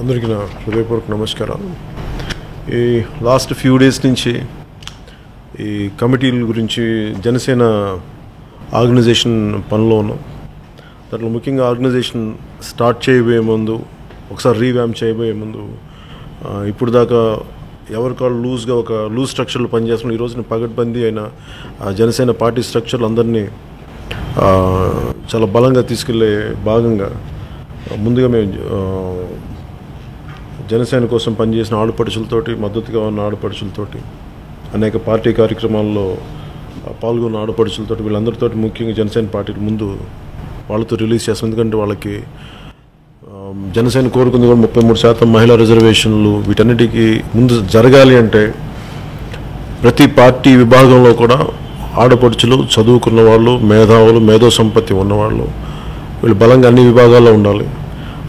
అందరికీ నా హృదయపూర్వక నమస్కారాలు. ఈ లాస్ట్ ఫ్యూ డేస్ నుంచి ఈ కమిటీల గురించి జనసేన ఆర్గనైజేషన్ పనిలో ఉన్నాం. దాంట్లో ముఖ్యంగా ఆర్గనైజేషన్ స్టార్ట్ చేయబోయే ముందు ఒకసారి రీవ్యామ్ చేయబోయే ముందు ఇప్పుడు దాకా ఎవరి కాళ్ళు లూజ్గా ఒక లూజ్ స్ట్రక్చర్లో పనిచేస్తున్నాం ఈ రోజున పగడ్బందీ అయిన ఆ జనసేన పార్టీ స్ట్రక్చర్లు అందరినీ చాలా బలంగా తీసుకెళ్ళే భాగంగా ముందుగా మేము జనసేన కోసం పనిచేసిన ఆడపడుచులతోటి మద్దతుగా ఉన్న ఆడపడుచులతోటి అనేక పార్టీ కార్యక్రమాల్లో పాల్గొన్న ఆడపడుచులతోటి వీళ్ళందరితో ముఖ్యంగా జనసేన పార్టీ ముందు వాళ్ళతో రిలీజ్ చేస్తాం. ఎందుకంటే వాళ్ళకి జనసేన కోరుకుంది కూడా ముప్పై మూడు శాతం మహిళా రిజర్వేషన్లు వీటన్నిటికీ ముందు జరగాలి అంటే ప్రతి పార్టీ విభాగంలో కూడా ఆడపడుచులు చదువుకున్న వాళ్ళు మేధావులు మేధో సంపత్తి ఉన్నవాళ్ళు వీళ్ళు బలంగా అన్ని విభాగాల్లో ఉండాలి.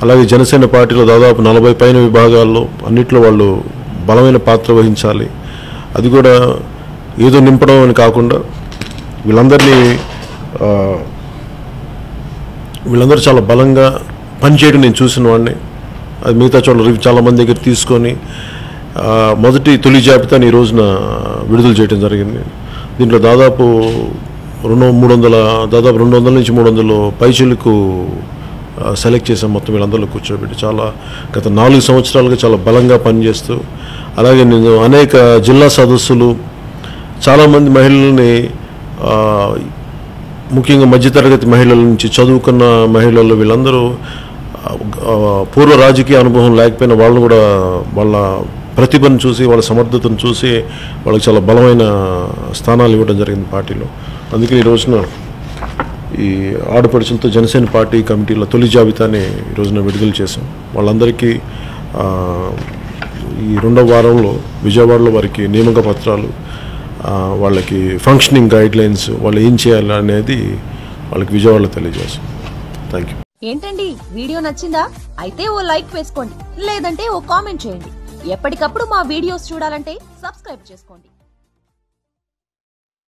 అలాగే జనసేన పార్టీలో దాదాపు నలభై పైన విభాగాల్లో అన్నిట్లో వాళ్ళు బలమైన పాత్ర వహించాలి. అది కూడా ఏదో నింపడం అని కాకుండా వీళ్ళందరినీ వీళ్ళందరూ చాలా బలంగా పనిచేయడం నేను చూసిన వాడిని. అది మిగతా చోట్ల చాలామంది దగ్గర తీసుకొని మొదటి తొలి జాబితాని ఈ రోజున విడుదల చేయడం జరిగింది. దీంట్లో దాదాపు రెండు మూడు వందల దాదాపు రెండు వందల నుంచి మూడు వందలు పైచీలకు సెలెక్ట్ చేసాం మొత్తం వీళ్ళందరిలో కూర్చోబెట్టి చాలా గత నాలుగు సంవత్సరాలుగా చాలా బలంగా పనిచేస్తూ అలాగే నేను అనేక జిల్లా సదస్సులు చాలామంది మహిళల్ని ముఖ్యంగా మధ్యతరగతి మహిళల నుంచి చదువుకున్న మహిళలు వీళ్ళందరూ పూర్వ రాజకీయ అనుభవం లేకపోయినా వాళ్ళు కూడా వాళ్ళ ప్రతిభను చూసి వాళ్ళ సమర్థతను చూసి వాళ్ళకి చాలా బలమైన స్థానాలు ఇవ్వడం జరిగింది పార్టీలో. అందుకే ఈ రోజున ఈ ఆడపడుచులతో జనసేన పార్టీ కమిటీల తొలి జాబితాని ఈ రోజున విడుదల చేశాం. వాళ్ళందరికీ ఈ రెండవ వారంలో విజయవాడలో వారికి నియామక పత్రాలు వాళ్ళకి ఫంక్షనింగ్ గైడ్ లైన్స్ వాళ్ళు ఏం చేయాలి అనేది వాళ్ళకి విజయవాడలో తెలియజేస్తాం థ్యాంక్ యూ ఏంటండి? వీడియో నచ్చిందా? అయితే ఓ లైక్ వేసుకోండి. లేదంటే ఓ కామెంట్ చేయండి. ఎప్పటికప్పుడు మా వీడియోస్ చూడాలంటే సబ్స్క్రైబ్ చేసుకోండి.